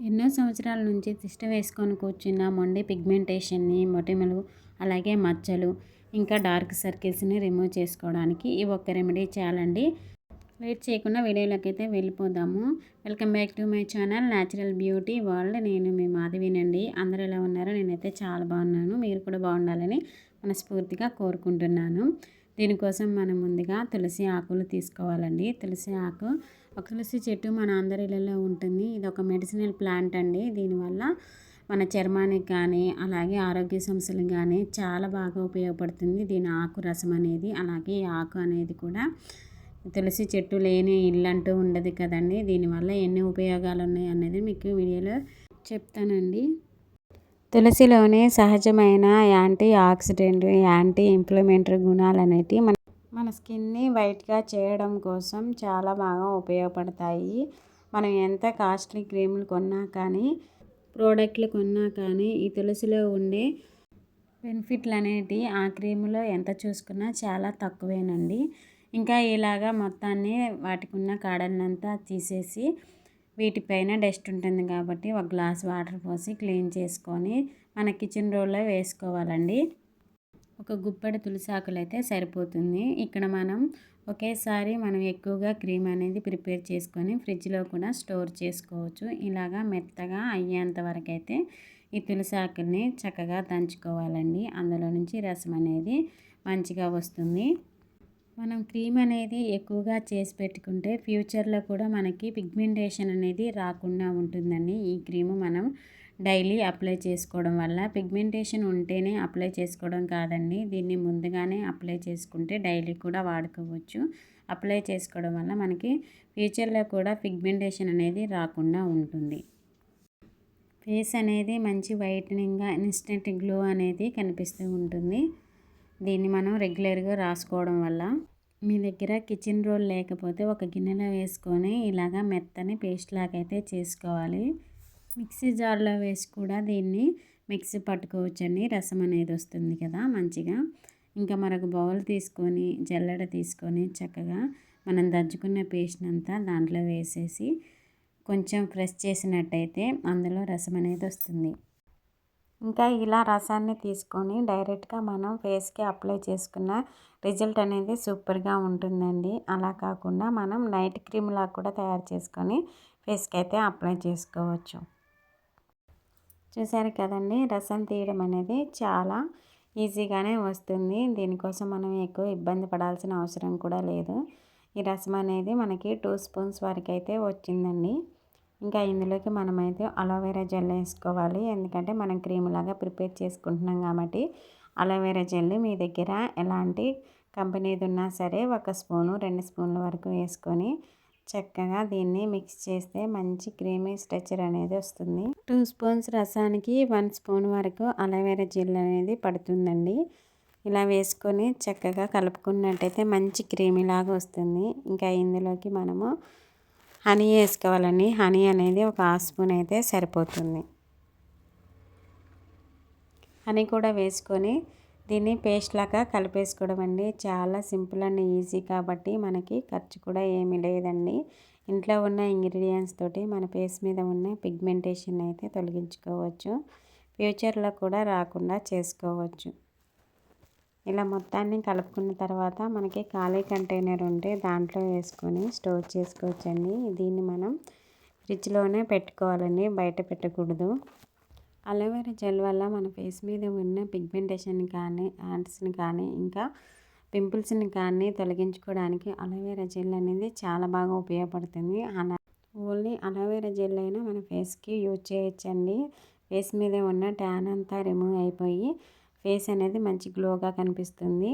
ఎన్నో సంవత్సరాల నుంచి తిష్ట వేసుకొని కూర్చున్న మొండి పిగ్మెంటేషన్ని మొటిమలు అలాగే మచ్చలు ఇంకా డార్క్ సర్కిల్స్ని రిమూవ్ చేసుకోవడానికి ఈ ఒక్క రెమెడీ చాలండి. వెయిట్ చేయకుండా వీడియోలోకైతే అయితే వెళ్ళిపోదాము. Welcome back to my channel natural beauty world. నేను మీ మాధవినండి. అందరూ ఎలా ఉన్నారో నేనైతే చాలా బాగున్నాను. మీరు కూడా బాగుండాలని మనస్ఫూర్తిగా కోరుకుంటున్నాను. దీనికోసం మనం ముందుగా తులసి ఆకులు తీసుకోవాలండి. తులసి ఆకు ఒక తులసి చెట్టు మన అందరిలో ఉంటుంది. ఇది ఒక మెడిసినల్ ప్లాంట్ అండి. దీనివల్ల మన చర్మానికి కానీ అలాగే ఆరోగ్య సమస్యలకు కానీ చాలా బాగా ఉపయోగపడుతుంది. దీని ఆకు రసం అనేది అలాగే ఈ ఆకు అనేది కూడా తులసి చెట్టు లేని ఇల్లు అంటూ ఉండదు కదండి. దీనివల్ల ఎన్ని ఉపయోగాలు ఉన్నాయి అనేది మీకు వీడియోలో చెప్తానండి. తులసిలోనే సహజమైన యాంటీ ఆక్సిడెంట్ యాంటీ ఇంప్లిమెంటరీ గుణాలు అనేటివి మన స్కిన్ని వైట్గా చేయడం కోసం చాలా బాగా ఉపయోగపడతాయి. మనం ఎంత కాస్ట్లీ క్రీములు కొన్నా కానీ ప్రోడక్ట్లు కొన్నా కానీ ఈ తులసిలో ఉండే బెనిఫిట్లు అనేటివి ఆ క్రీములో ఎంత చూసుకున్నా చాలా తక్కువేనండి. ఇంకా ఇలాగా మొత్తాన్ని వాటికి ఉన్న కాడలనంతా తీసేసి వీటిపైన డస్ట్ ఉంటుంది కాబట్టి ఒక గ్లాస్ వాటర్ పోసి క్లీన్ చేసుకొని మన కిచెన్ రోల్లో వేసుకోవాలండి. ఒక గుప్పెడు తులసాకులు అయితే సరిపోతుంది. ఇక్కడ మనం ఒకేసారి మనం ఎక్కువగా క్రీమ్ అనేది ప్రిపేర్ చేసుకొని ఫ్రిడ్జ్లో కూడా స్టోర్ చేసుకోవచ్చు. ఇలాగా మెత్తగా అయ్యేంత వరకు అయితే ఈ తులసాకుల్ని చక్కగా దంచుకోవాలండి. అందులో నుంచి రసం అనేది మంచిగా వస్తుంది. మనం క్రీమ్ అనేది ఎక్కువగా చేసి పెట్టుకుంటే ఫ్యూచర్లో కూడా మనకి పిగ్మెంటేషన్ అనేది రాకుండా ఉంటుందండి. ఈ క్రీము మనం డైలీ అప్లై చేసుకోవడం వల్ల పిగ్మెంటేషన్ ఉంటేనే అప్లై చేసుకోవడం కాదండి. దీన్ని ముందుగానే అప్లై చేసుకుంటే డైలీ కూడా వాడుకోవచ్చు. అప్లై చేసుకోవడం వల్ల మనకి ఫ్యూచర్లో కూడా పిగ్మెంటేషన్ అనేది రాకుండా ఉంటుంది. ఫేస్ అనేది మంచి వైటనింగ్గా ఇన్స్టెంట్ గ్లో అనేది కనిపిస్తూ ఉంటుంది. దీన్ని మనం రెగ్యులర్గా రాసుకోవడం వల్ల మీ దగ్గర కిచెన్ రోల్ లేకపోతే ఒక గిన్నెలో వేసుకొని ఇలాగా మెత్తని పేస్ట్ లాగా అయితే చేసుకోవాలి. మిక్సీ జార్లో వేసి కూడా దీన్ని మిక్సీ పట్టుకోవచ్చండి. రసం అనేది వస్తుంది కదా మంచిగా. ఇంకా మరొక బౌల్ తీసుకొని జల్లెడ తీసుకొని చక్కగా మనం దంచుకున్న పేస్ట్ అంతా దాంట్లో వేసేసి కొంచెం ఫ్రెష్ చేసినట్టయితే అందులో రసం అనేది వస్తుంది. ఇంకా ఇలా రసాన్ని తీసుకొని డైరెక్ట్గా మనం ఫేస్కి అప్లై చేసుకున్న రిజల్ట్ అనేది సూపర్గా ఉంటుందండి. అలా కాకుండా మనం నైట్ క్రీమ్లా కూడా తయారు చేసుకొని ఫేస్కి అయితే అప్లై చేసుకోవచ్చు. చూసారు కదండి రసం తీయడం అనేది చాలా ఈజీగానే వస్తుంది. దీనికోసం మనం ఎక్కువ ఇబ్బంది పడాల్సిన అవసరం కూడా లేదు. ఈ రసం అనేది మనకి టూ స్పూన్స్ వరకు అయితే వచ్చిందండి. ఇంకా ఇందులోకి మనమైతే అలోవెరా జెల్ వేసుకోవాలి. ఎందుకంటే మనం క్రీమ్ లాగా ప్రిపేర్ చేసుకుంటున్నాం కాబట్టి అలోవెరా జెల్ మీ దగ్గర ఎలాంటి కంపెనీది ఉన్నా సరే ఒక స్పూను రెండు స్పూన్ల వరకు వేసుకొని చక్కగా దీన్ని మిక్స్ చేస్తే మంచి క్రీమీ స్ట్రెచర్ అనేది వస్తుంది. టూ స్పూన్స్ రసానికి వన్ స్పూన్ వరకు అలోవెరా జెల్ అనేది పడుతుందండి. ఇలా వేసుకొని చక్కగా కలుపుకున్నట్టయితే మంచి క్రీమీ లాగా వస్తుంది. ఇంకా ఇందులోకి మనము హనీ వేసుకోవాలండి. హనీ అనేది ఒక హాఫ్ స్పూన్ అయితే సరిపోతుంది. హనీ కూడా వేసుకొని దీన్ని పేస్ట్ లాగా కలిపేసుకోవడం అండి. చాలా సింపుల్ అండ్ ఈజీ కాబట్టి మనకి ఖర్చు కూడా ఏమీ లేదండి. ఇంట్లో ఉన్న ఇంగ్రీడియంట్స్ తోటి మన ఫేస్ మీద ఉన్న పిగ్మెంటేషన్ అయితే తొలగించుకోవచ్చు. ఫ్యూచర్లో కూడా రాకుండా చేసుకోవచ్చు. ఇలా మొత్తాన్ని కలుపుకున్న తర్వాత మనకి ఖాళీ కంటైనర్ ఉంటే దాంట్లో వేసుకొని స్టోర్ చేసుకోవచ్చండి. దీన్ని మనం ఫ్రిడ్జ్లోనే పెట్టుకోవాలండి. బయట పెట్టకూడదు. అలోవెరా జెల్ వల్ల మన ఫేస్ మీద ఉన్న పిగ్మెంటేషన్ కానీ యాంట్స్ని కానీ ఇంకా పింపుల్స్ని కానీ తొలగించుకోవడానికి అలోవెరా జెల్ అనేది చాలా బాగా ఉపయోగపడుతుంది. అలా ఓన్లీ అలోవెరా జెల్ అయినా మన ఫేస్కి యూజ్ చేయొచ్చండి. ఫేస్ మీద ఉన్న ట్యాన్ అంతా రిమూవ్ అయిపోయి ఫేస్ అనేది మంచి గ్లోగా కనిపిస్తుంది.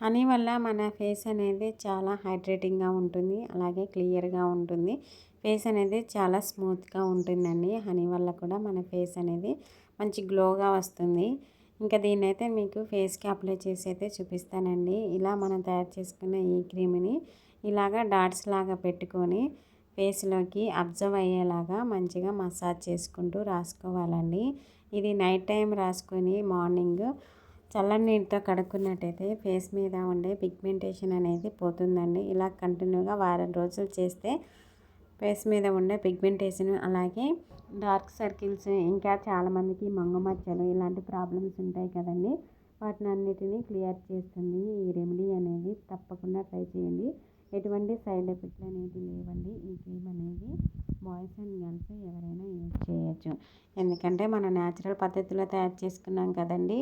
హనీ వల్ల మన ఫేస్ అనేది చాలా హైడ్రేటింగ్గా ఉంటుంది అలాగే క్లియర్గా ఉంటుంది. ఫేస్ అనేది చాలా స్మూత్గా ఉంటుందండి. హనీ వల్ల కూడా మన ఫేస్ అనేది మంచి గ్లోగా వస్తుంది. ఇంకా దీన్ని అయితే మీకు ఫేస్కి అప్లై చేసి అయితే చూపిస్తానండి. ఇలా మనం తయారు చేసుకున్న ఈ క్రీమ్ని ఇలాగా డాట్స్ లాగా పెట్టుకొని ఫేస్లోకి అబ్జర్వ్ అయ్యేలాగా మంచిగా మసాజ్ చేసుకుంటూ రాసుకోవాలండి. ఇది నైట్ టైం రాసుకొని మార్నింగ్ చల్లని నీటితో కడుక్కున్నట్టయితే ఫేస్ మీద ఉండే పిగ్మెంటేషన్ అనేది పోతుందండి. ఇలా కంటిన్యూగా వారం రోజులు చేస్తే ఫేస్ మీద ఉండే పిగ్మెంటేషన్ అలాగే డార్క్ సర్కిల్స్ ఇంకా చాలామందికి మంగు మచ్చలు ఇలాంటి ప్రాబ్లమ్స్ ఉంటాయి కదండి. వాటిని అన్నిటినీ క్లియర్ చేస్తుంది ఈ రెమెడీ అనేది. తప్పకుండా ట్రై చేయండి. ఎటువంటి సైడ్ ఎఫెక్ట్లు అనేది లేవండి. ఈ క్రీమ్ అనేది బాయ్స్ అండ్ గర్ల్స్ ఎవరైనా యూజ్ చేయొచ్చు. ఎందుకంటే మనం న్యాచురల్ పద్ధతిలో తయారు చేసుకున్నాం కదండి.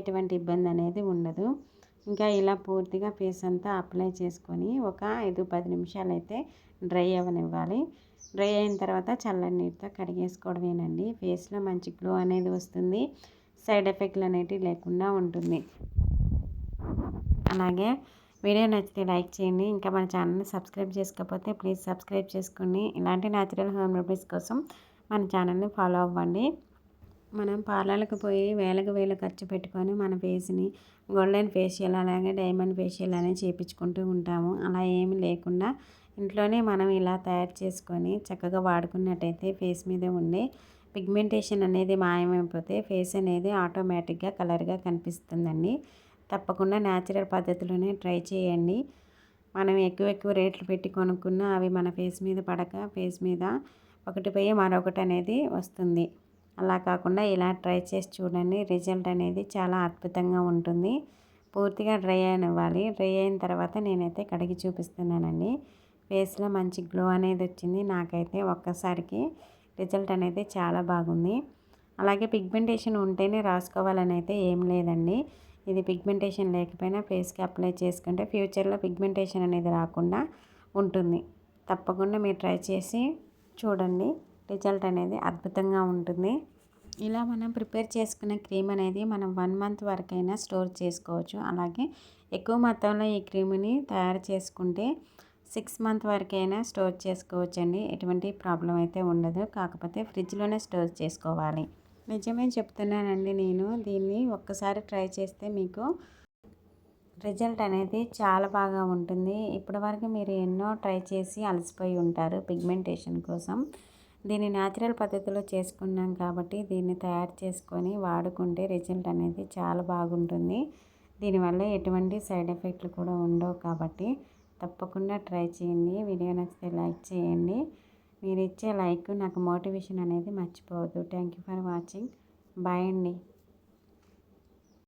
ఎటువంటి ఇబ్బంది అనేది ఉండదు. ఇంకా ఇలా పూర్తిగా ఫేస్ అంతా అప్లై చేసుకొని ఒక ఐదు పది నిమిషాలు అయితే డ్రై అవ్వనివ్వాలి. డ్రై అయిన తర్వాత చల్లని నీటితో కడిగేసుకోవడమేనండి. ఫేస్లో మంచి గ్లో అనేది వస్తుంది. సైడ్ ఎఫెక్ట్లు అనేటివి లేకుండా ఉంటుంది. అలాగే వీడియో నచ్చితే లైక్ చేయండి. ఇంకా మన ఛానల్ని సబ్స్క్రైబ్ చేసుకోకపోతే ప్లీజ్ సబ్స్క్రైబ్ చేసుకోండి ఇలాంటి న్యాచురల్ హోమ్ రెమెడీస్ కోసం మన ఛానల్ని ఫాలో అవ్వండి. మనం పార్లర్లకు పోయి వేలకు వేలు ఖర్చు పెట్టుకొని మన ఫేస్ని గోల్డెన్ ఫేషియల్ అలాగే డైమండ్ ఫేషియల్ అనేది చేయించుకుంటూ ఉంటాము. అలా ఏమి లేకుండా ఇంట్లోనే మనం ఇలా తయారు చేసుకొని చక్కగా వాడుకున్నట్టయితే ఫేస్ మీద ఉండే పిగ్మెంటేషన్ అనేది మాయమైపోతే ఫేస్ అనేది ఆటోమేటిక్గా కలర్గా కనిపిస్తుందండి. తప్పకుండా న్యాచురల్ పద్ధతిలోనే ట్రై చేయండి. మనం ఎక్కువ ఎక్కువ రేట్లు పెట్టి కొనుక్కున్న అవి మన ఫేస్ మీద పడక ఫేస్ మీద ఒకటి పోయి మరొకటి అనేది వస్తుంది. అలా కాకుండా ఇలా ట్రై చేసి చూడండి. రిజల్ట్ అనేది చాలా అద్భుతంగా ఉంటుంది. పూర్తిగా డ్రై అయినవ్వాలి. డ్రై అయిన తర్వాత నేనైతే కడిగి చూపిస్తున్నానండి. ఫేస్లో మంచి గ్లో అనేది వచ్చింది. నాకైతే ఒక్కసారికి రిజల్ట్ అనేది చాలా బాగుంది. అలాగే పిగ్మెంటేషన్ ఉంటేనే రాసుకోవాలని అయితే ఏం లేదండి. ఇది పిగ్మెంటేషన్ లేకపోయినా ఫేస్కి అప్లై చేసుకుంటే ఫ్యూచర్లో పిగ్మెంటేషన్ అనేది రాకుండా ఉంటుంది. తప్పకుండా మీరు ట్రై చేసి చూడండి. రిజల్ట్ అనేది అద్భుతంగా ఉంటుంది. ఇలా మనం ప్రిపేర్ చేసుకున్న క్రీమ్ అనేది మనం వన్ మంత్ వరకైనా స్టోర్ చేసుకోవచ్చు. అలాగే ఎక్కువ మొత్తంలో ఈ క్రీమ్ని తయారు చేసుకుంటే సిక్స్ మంత్ వరకైనా స్టోర్ చేసుకోవచ్చండి. ఎటువంటి ప్రాబ్లం అయితే ఉండదు. కాకపోతే ఫ్రిడ్జ్లోనే స్టోర్ చేసుకోవాలి. నిజమే చెప్తున్నానండి నేను. దీన్ని ఒక్కసారి ట్రై చేస్తే మీకు రిజల్ట్ అనేది చాలా బాగా ఉంటుంది. ఇప్పటివరకు మీరు ఎన్నో ట్రై చేసి అలసిపోయి ఉంటారు పిగ్మెంటేషన్ కోసం. దీన్ని న్యాచురల్ పద్ధతిలో చేసుకున్నాం కాబట్టి దీన్ని తయారు చేసుకొని వాడుకుంటే రిజల్ట్ అనేది చాలా బాగుంటుంది. దీనివల్ల ఎటువంటి సైడ్ ఎఫెక్ట్లు కూడా ఉండవు కాబట్టి తప్పకుండా ట్రై చేయండి. వీడియో నచ్చితే లైక్ చేయండి. మీరు ఇచ్చే లైక్ నాకు మోటివేషన్ అనేది మర్చిపోవద్దు. Thank you for watching bye అండి.